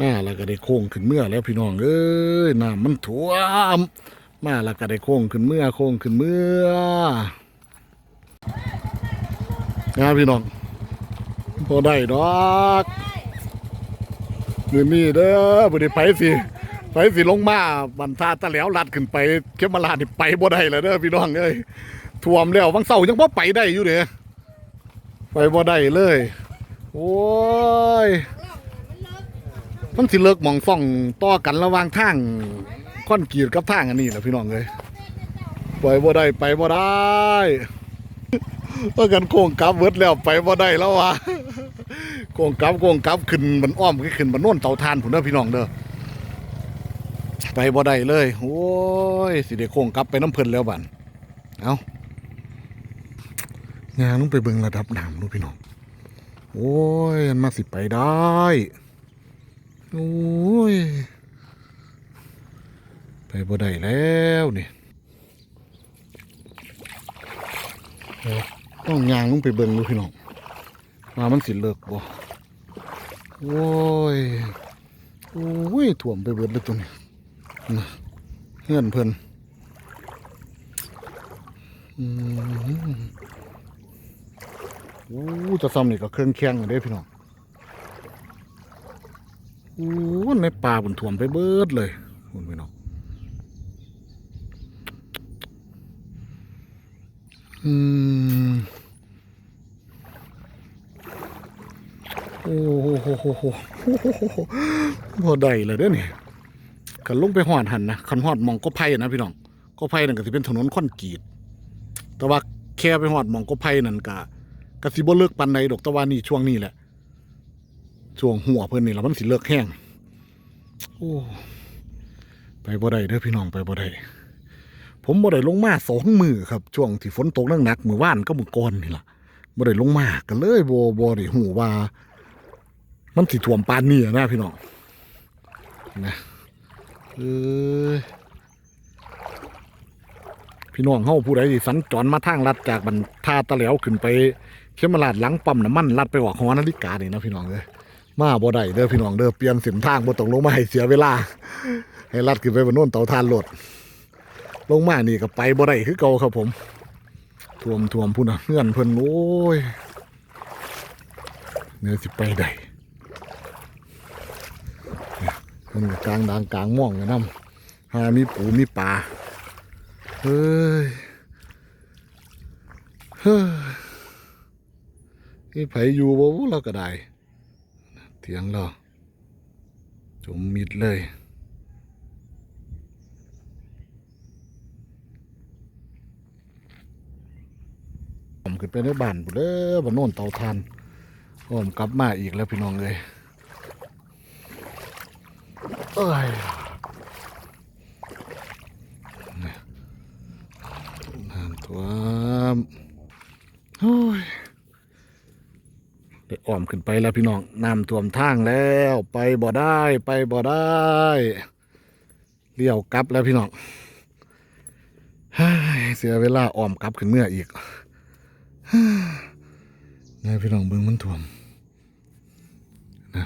มาแล้วก็ได้โค้งขึ้นเมื่อแล้วพี่น้องเอ้ยน้ำมันท่วม มาแล้วก็ได้โค้งขึ้นเมื่อโค้งขึ้นเมื่อนะพี่น้องพอได้ดอกมือนี้เด้อบ่ได้ไปสิไปสิลงมาบันทาตะแล้วลัดขึ้นไปเข็มมาลาดนี่ไปบ่ได้แล้วเด้อพี่น้องเอ้ยท่วมแล้ววังเสาร์ยังบ่ไปได้อยู่เด้ไปบ่ได้เลย โอ้ย มันสิเลิกหมองฟ่องต่อกันระหว่างทางค่อนกีดกับทางอันนี้แหละพี่น้องเลยไปบ่ได้ไปบ่ได้ต้องกันโค้งกลับเวิร์ดแล้วไปบ่ได้แล้ววะโค้งกลับโค้งกลับขึ้นมันอ้อมขึ้นมันโน่นเตาทานผุนเด้อพี่น้องเด้อไปบ่ได้เลยโอ้ยสิได้โค้งกลับไปน้ำเพลินแล้วบัดเอางานต้องไปเบิ่งระดับน้ำดูพี่น้องโอ้ยมันมาสิไปได้ โอ้ย ไปบ่ได้แล้วนี่เอ้ยต้องยางลงไปเบิ่งดูพี่น้องมามันสิเลิกบ่โอ้ยโอ้ยถ่วมไปเบิดเลยตัวนี้นะเฮือนเพิ่นอืมโอ้จะซ้ำนี่ก็เครื่องแข้งอยู่เด้พี่น้อง โอ้ในป่าบนถ่วมไปเบิดเลยคุณพี่น้องอืมโอ้โหโหโหโหพอได้เลยเด้อนี่ขันลงไปหอดหันนะขันหอดมองก็ไผ่นะพี่น้องก็ไผ่นั่นก็สิเป็นถนนคอนกรีตแต่ว่าแค่ไปหอดมองก็ไผ่นั่นก็ก็สิบ่เลิกปันใดดอกต่ว่านี่ช่วงนี้แหละ ช่วงหัวเพิ่นนี่แล้วมันสิเลิกแห้งโอ้ไปบ่ได้เด้อพี่น้องไปบ่ได้ผมบ่ได้ลงมาสองมือครับ ช่วงที่ฝนตกหนักๆมือวานก็มือก่อนนี่ล่ะบ่ได้ลงมาก็เลยบ่บ่ได้ฮู้ว่า มันสิท่วมปานนี้นะพี่น้องนะเอ้ยพี่น้องเฮาผู้ใดที่สัญจรมาทางลัดจากบรรท่าตะแหลวขึ้นไปเขมราดหลังปั๊มน้ำมันลัดไปออกหอนาฬิกานี่นะพี่น้องเอ้ย มาบ่ได้เด้อพี่น้องเด้อเปลี่ยนเส้นทางบ่ต้องลงมาให้เสียเวลา ให้ลัดขึ้นไปบนโน่นเตาทานโหลด ลงมานี่ก็ไปบ่ได้คือเก่าครับผมท่วมท่วมพุ่นน่ะเงื่อนเพิ่นโอ้ยเนื้อสิไปได้เนี่ยเพิ่นกลางดางกลางม่องกันนำหามีปูมีปลาเฮ้ยเฮ้ยนี่ไผอยู่บ่เราก็ได้ เถียงเราจมมิดเลย ผมขึ้นไปในบ้านบุเด้อบ้านโน่นเตาทานผมกลับมาอีกแล้วพี่น้องเลยเอ้ยนี่ยน้ำท่วมโอ้ย ได้อ้อมขึ้นไปแล้วพี่น้องน้ำท่วมทางแล้วไปบ่ได้ไปบ่ได้เลี้ยวกลับแล้วพี่น้องเฮ้ยเสียเวลาอ้อมกลับขึ้นเมื่ออีกเฮ้ยนี่พี่น้องเบิ่งมันท่วมนะ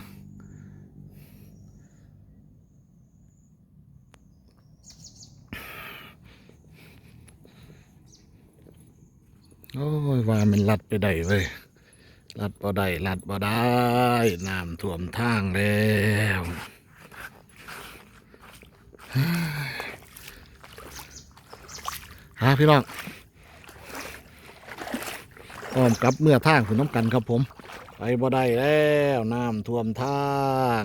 โอ้ยว่ามันลัดไปได้เว้ย ลัดบ่ได้ลัดบ่ได้น้ำท่วมทางแล้วฮะพี่น้องอ้อมกับเมื่อทางคือน้ำกันครับผม ไปบ่ได้แล้วน้ำท่วมทาง